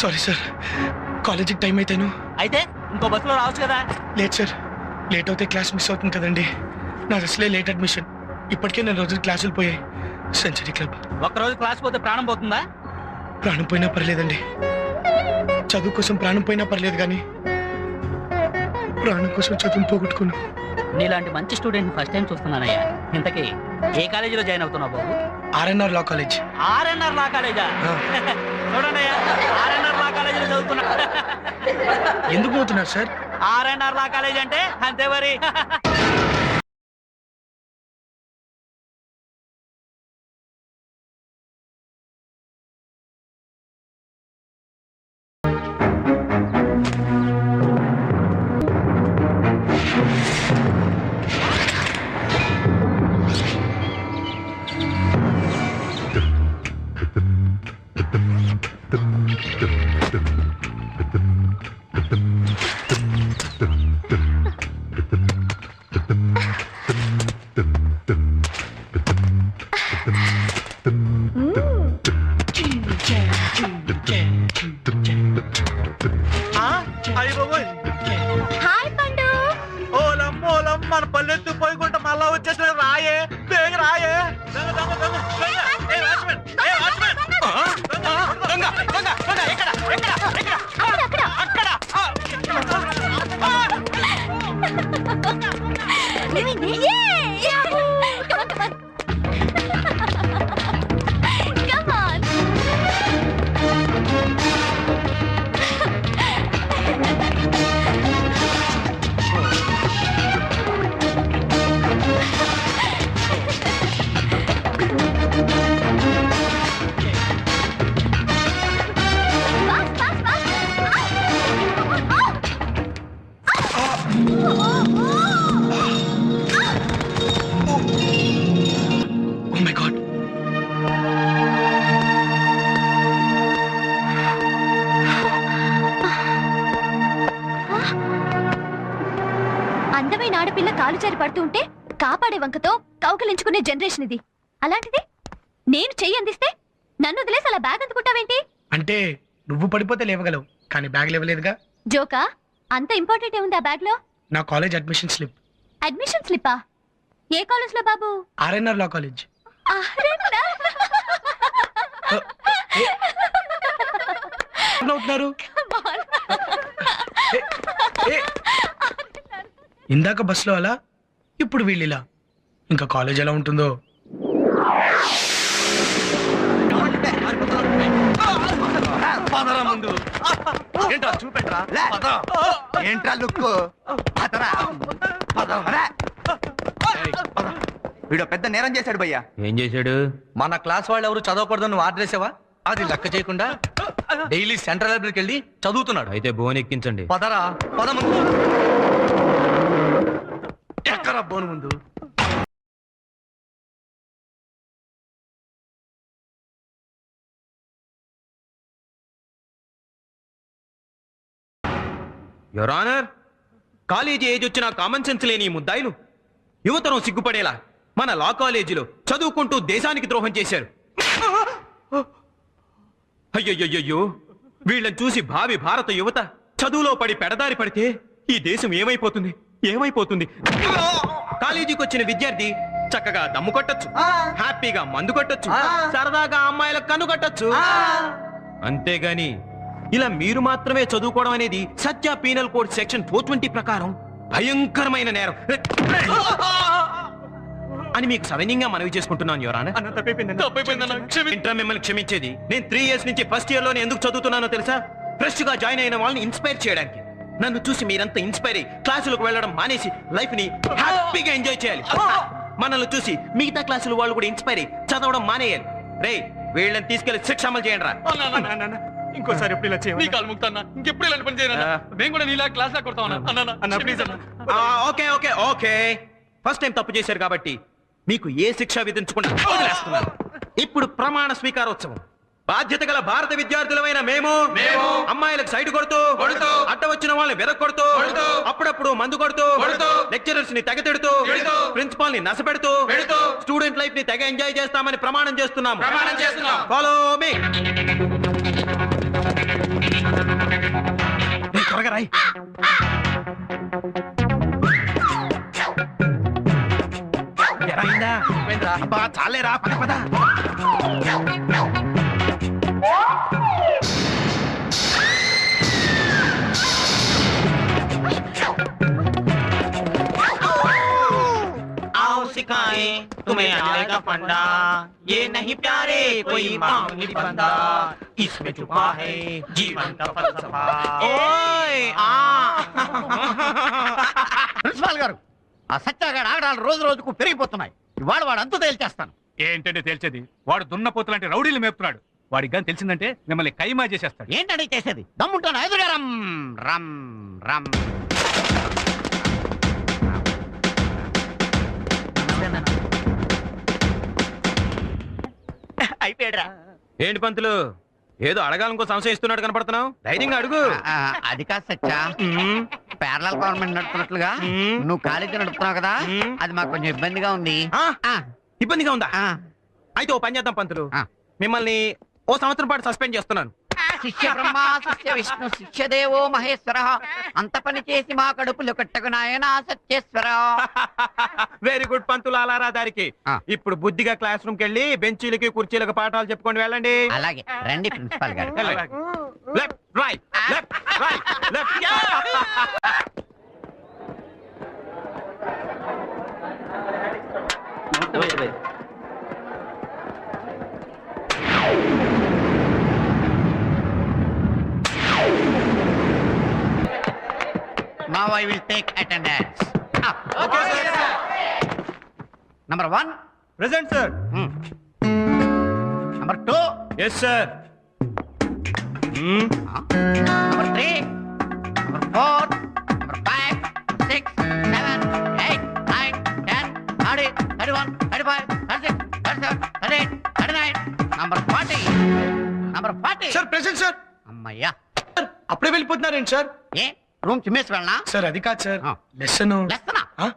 Sir కాలేజీకి time అయితేను. అయితే ఇంకో బస్సులో రావచ్చు కదా. లేట్ సార్ లేట్ అవుతే క్లాస్ మిస్ అవుతుంది కదండి. నాది అసలే లేట్ అడ్మిషన్ ఇప్పటికే నేను రోజులు క్లాసులు పోయాయి సెంచరీ క్లబ్ ఒక్కరోజు క్లాస్ పోతే ప్రాణం పోతుందా? ప్రాణం పోయినా పర్లేదండి. చదువు కోసం ప్రాణం పోయినా పర్లేదు కానీ ప్రాణం కోసం చదువును పోగొట్టుకున్నా నీలాంటి మంచి స్టూడెంట్ ఫస్ట్ టైం చూస్తున్నానయ్యా. ఇంతకీ ఏ కాలేజీలో జాయిన్ అవుతున్నావు బాబు? RNR law college RNR law కాలేజా లా కాలేజీలో చదువుతున్నా. ఎందుకు పోతున్నారు సార్? ఆర్ఎన్ఆర్ లా కాలేజ్ అంటే అంతే మరి. ఆడపిల్ల కాలు జారి పడుతూ ఉంటే కాపాడే వంకతో కౌకలించుకునే జనరేషన్ ఇది. అలాంటిది నేను చెయ్యి అందిస్తే నన్ను వదిలేసి అలా బ్యాగ్ అందుకుంటావేంటి? అంటే నువ్వు పడిపోతే లేవగలవు కానీ బ్యాగ్ లేవలేదుగా? జోకా అంత ఇంపార్టెంట్ ఏముంది ఆ బ్యాగ్లో? నా కాలేజ్ అడ్మిషన్ స్లిప్ అడ్మిషన్ స్లిప్పా ఏ కాలేజ్లో బాబు? RNR law college. అవుతున్నారు ఇందాక బస్సులో అలా ఇప్పుడు వీళ్ళిలా ఇంకా కాలేజ్ ఎలా ఉంటుందో? పదరా ముందు ఏంట్రా చూపెట్రా పద. ఏంట్రా లుక్ పదరా. పదరా. వీడు పెద్ద నేరం చేశాడు భయ్యా. ఏం చేశాడు? మన క్లాస్ వాళ్ళు ఎవరు చదవకూడదు నువ్వు ఆర్డర్ చేసావా అది లెక్క చేయకుండా డైలీ సెంట్రల్ లైబ్రరీకి వెళ్ళి చదువుతున్నాడు. అయితే బోన్ ఎక్కించండి. పదరా పద ముందు. ఎక్కరా బోను ముందు? యువర్ ఆనర్ కాలేజీ ఏజ్ వచ్చిన కామన్ సెన్స్ లేని ఈ ముద్దాయిలు యువతరం సిగ్గుపడేలా మన లా కాలేజీలో చదువుకుంటూ దేశానికి ద్రోహం చేశారు. అయ్యయ్యో వీళ్ళని చూసి భావి భారత యువత చదువులో పడి పెడదారి పడితే ఈ దేశం ఏమైపోతుంది? ఏమైపోతుంది? కాలేజీకి వచ్చిన విద్యార్థి చక్కగా దమ్ము కొట్టచ్చు హ్యాపీగా మందు కొట్టచ్చు సరదాగా అమ్మాయిలకు కన్ను కొట్టచ్చు. అంతేగాని ఇలా మీరు మాత్రమే చదువుకోవడం అనేది Satya penal code section four twenty ప్రకారం భయంకరమైన నేరం. అని మీకు సవినీయంగా మనవి చేసుకుంటున్నాను యువరాన ఏంట్రా మిమ్మల్ని క్షమించేది. నేను త్రీ ఇయర్స్ నుంచి ఫస్ట్ ఇయర్లోనే ఎందుకు చదువుతున్నానో తెలుసా? ఫ్రెష్గా జాయిన్ అయిన వాళ్ళని ఇన్స్పైర్ చేయడానికి. నన్ను చూసి మీరంతా ఇన్స్పైర్ అయ్యి క్లాసులకు వెళ్ళడం మానేసి లైఫ్ని హ్యాపీగా ఎంజాయ్ చేయాలి. మనల్ని చూసి మిగతా క్లాసులు వాళ్ళు కూడా ఇన్స్పైర్ అయ్యి చదవడం మానేయాలి. రే వీళ్ళని తీసుకెళ్ళి శిక్ష అమలు చేయండి రా ఇంకోసారి ఎప్పుడు ఇలా చేయాలి నీ కాలు ముక్తాన్నా ఇంకెప్పుడు ఇలాంటి పని చేయను ఆ. మేము కూడా నీలా క్లాస్ లా కొడతాం అన్న అన్న అన్న ప్లీజ్ అన్న. ఆ, okay okay okay. First time తప్పు చేశారు కాబట్టి మీకు ఏ శిక్ష విధించకుండా వదిలేస్తున్నాను ఇప్పుడు ప్రమాణ స్వీకారోత్సవం. బాధ్యత గల భారత విద్యార్థులమైన మేము మేము అమ్మాయిలకు సైడ్ కొడుతూ కొడుతూ అట్ట వచ్చిన వాళ్ళని వెదక్ కొడుతూ కొడుతూ అప్పుడప్పుడు మందు కొడుతూ కొడుతూ లెక్చరర్స్ని తెగ తిడుతూ తిడుతూ ప్రిన్సిపాల్ని నసపెడుతూ పెడుతూ స్టూడెంట్ లైఫ్ని తెగ ఎంజాయ్ చేస్తామని ప్రమాణం చేస్తున్నాం. Follow me Roy. ఎరా అయిందా? అబ్బా చాలేరా పద పద आओ सिखाए तुम्हें आएगा फंडा ये नहीं प्यारे कोई मामूली बंदा इसमें छुपा है जीवन का फलसफा ओए आ ప్రిన్సిపాల్ గారు ఆ సత్యాగాడు ఆగడాలు రోజు రోజుకు పెరిగిపోతున్నాయి. ఇవాళ వాడు అంతు తేల్చేస్తాను. ఏంటంటే తెలిసేది వాడు దున్నపోతులంటే రౌడీలు మేపుతున్నాడు. వాడికి కానీ తెలిసిందంటే మిమ్మల్ని కైమా చేసేస్తాడు. ఏంటండి చేసేది? దమ్ముంటాను ఎదురుగా రమ్ రమ్ రమ్ అయిపోయాడురా. ఏంటి పంతులు? ఏదో అడగాలనుకో సంశయం ఇస్తున్నాడు కనపడుతున్నావు? ధైర్యంగా అడుగు. ఆ, అది కాదు సత్యా. పేరల గవర్నమెంట్ నడుపుతున్నట్లుగా. నువ్వు కాలేజీ నడుపుతున్నావు కదా. అది మాకు కొంచెం ఇబ్బందిగా ఉంది. ఆ, ఆ, ఇబ్బందిగా ఉందా? ఆ. అయితే ఓ పని చేద్దాం పంతులు. ఆ. మిమ్మల్ని ఓ సంవత్సరం పాటు సస్పెండ్ చేస్తున్నాను. శిష్య బ్రహ్మ శిష్య విష్ణు శిష్య దేవో మహేశ్వర అంత పని చేసి మా కడుపులు కట్టకు నాయనా సత్యేశ్వర. వెరీ గుడ్ పంతులు అలారా దారికి. ఆ. ఇప్పుడు బుద్ధిగా క్లాస్ రూమ్ కెళ్ళి బెంచీలకి కుర్చీలకు పాఠాలు చెప్పుకొని వెళ్ళండి. అలాగే. రండి ప్రిన్సిపాల్ గారు. Left right left right left Now I will take attendance. Up. Number one. Present sir Hmm. Number two. Yes sir Huh? Number three. Number four. Number five. Six. Seven. Eight. Nine. Ten. Thirty. Thirty-one. Thirty-five. Thirty-six. Thirty-seven. Thirty-eight. Thirty-nine. Number forty. Number forty. Sir present sir అమ్మయ్యా అప్పుడే వెళ్ళిపోతున్నారేంటి sir ఏ room చిమ్మేసి వెళ్ళనా? Sir అది కాదు sir. ఆ. Lesson. లెస్తనా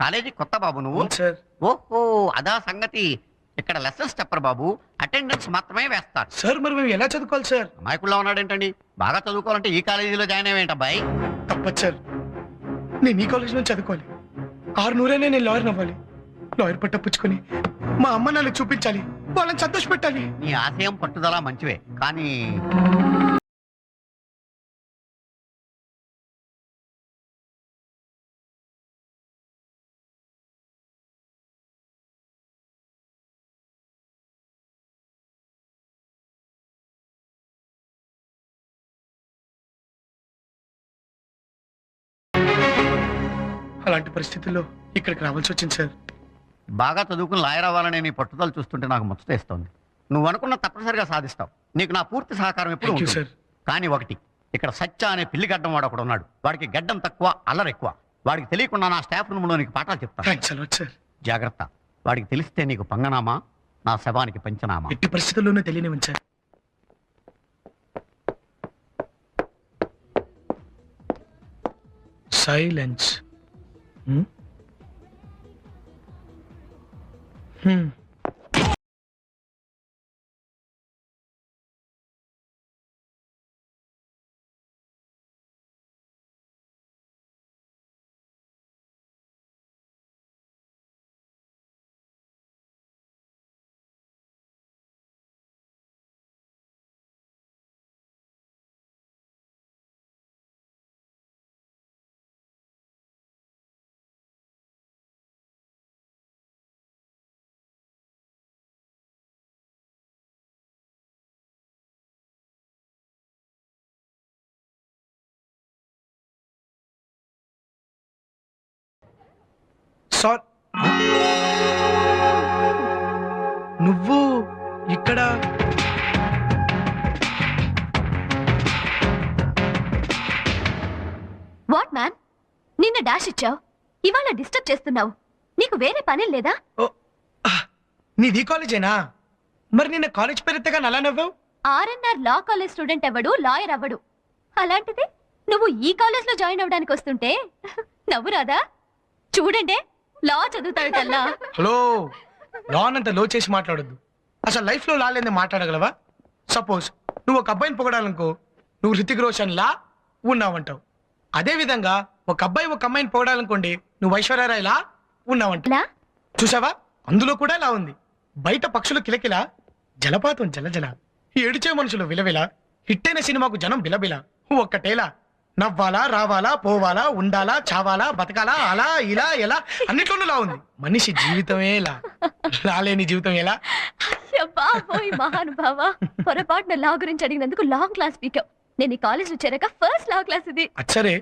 college కొత్త బాబు నువ్వు? Sir. ఓహో అదా సంగతి. ఇక్కడ లెసన్స్ చెప్పరు బాబు. అటెండెన్స్ మాత్రమే వేస్తారు. సార్ మరి మేము ఎలా చదువుకోవాలి సార్? అమాయకుల్లో ఉన్నాడేంటండి? బాగా చదువుకోవాలంటే ఈ కాలేజీలో జాయిన్ అయ్యేంట అబ్బాయి? తప్పదు సార్. నేను ఈ కాలేజ్ నుంచి చదువుకోవాలి. ఆరు నూరైనా నేను లాయర్ అవ్వాలి. లాయర్ పట్ట పుచ్చుకొని మా అమ్మ నాన్నకి చూపించాలి. వాళ్ళని సంతోష పెట్టాలి నీ ఆశయం పట్టుదల మంచివే. కానీ అలాంటి పరిస్థితుల్లో ఇక్కడికి రావాల్సి వచ్చింది సార్. బాగా చదువుకుని లాయర్ అవ్వాలనే నీ పట్టుదల చూస్తుంటే నాకు ముచ్చటేస్తోంది నువ్వు అనుకున్న తప్పనిసరిగా సాధిస్తావు. నీకు నా పూర్తి సహకారం ఎప్పుడు ఉంటుంది. సార్ కానీ ఒకటి ఇక్కడ సత్య అనే పిల్లి గడ్డం వాడు ఒకడు ఉన్నాడు. వాడికి గడ్డం తక్కువ అల్లరి ఎక్కువ. వాడికి తెలియకుండా నా స్టాఫ్ రూమ్లో నీకు పాఠాలు చెప్తాను థ్యాంక్స్ అలాట్ సార్ జాగ్రత్త. వాడికి తెలిస్తే నీకు పంగనామా నా శవానికి పంచనామా. ఎట్టి పరిస్థితుల్లోనూ తెలియనివ్వండి సార్ సైలెన్స్ ん？うん。సార్. నువ్వు ఇక్కడ. వాట్ మ్యాన్ నిన్న డాష్ ఇచ్చావు. ఇవాళ డిస్టర్బ్ చేస్తున్నావు. నీకు వేరే పని లేదా? ఓ, ఆ, నీది కాలేజేనా? మరి నిన్న కాలేజ్ పేరెత్తగా అలా నవ్వావు? ఆర్ఎన్ఆర్ లా కాలేజ్ స్టూడెంట్ అవ్వడు లాయర్ అవ్వడు అలాంటిది నువ్వు ఈ కాలేజ్లో జాయిన్ అవ్వడానికి వస్తుంటే నవ్వు రాదా చూడండి లా చదువుతాడల్లా హలో లాన్ అంత లో చేసి మాట్లాడొద్దు. అసలు లైఫ్లో లాలేంది మాట్లాడగలవా? సపోజ్ నువ్వు ఒక అబ్బాయిని పొగడాలనుకో నువ్వు హృతిక్ రోషన్ లా ఉన్నావంటావు. అదే విధంగా ఒక అబ్బాయి ఒక అమ్మాయిని పొగడాలనుకోండి నువ్వు ఐశ్వర్యరాయ్లా ఉన్నావంట లా? చూసావా? అందులో కూడా ఇలా ఉంది. బయట పక్షులు కిలకిల జలపాతం జలజల ఏడిచే మనుషులు విలవిల హిట్టైన సినిమాకు జనం బిలబిల ఒక్కటేలా నవ్వాలా రావాలా పోవాలా ఉండాలా చావాలా బతకాలా అలా ఇలా ఎలా అన్నిట్లోనూ లా ఉంది. మనిషి జీవితమే ఇలా రాలేని జీవితం ఎలా? బాబోయ్ మహానుభావ. పొరపాటున లా గురించి అడిగినందుకు లాంగ్ క్లాస్ పీకావు నేను ఈ కాలేజ్ చేరాక ఫస్ట్ లా క్లాస్ ఇది. అచ్చరే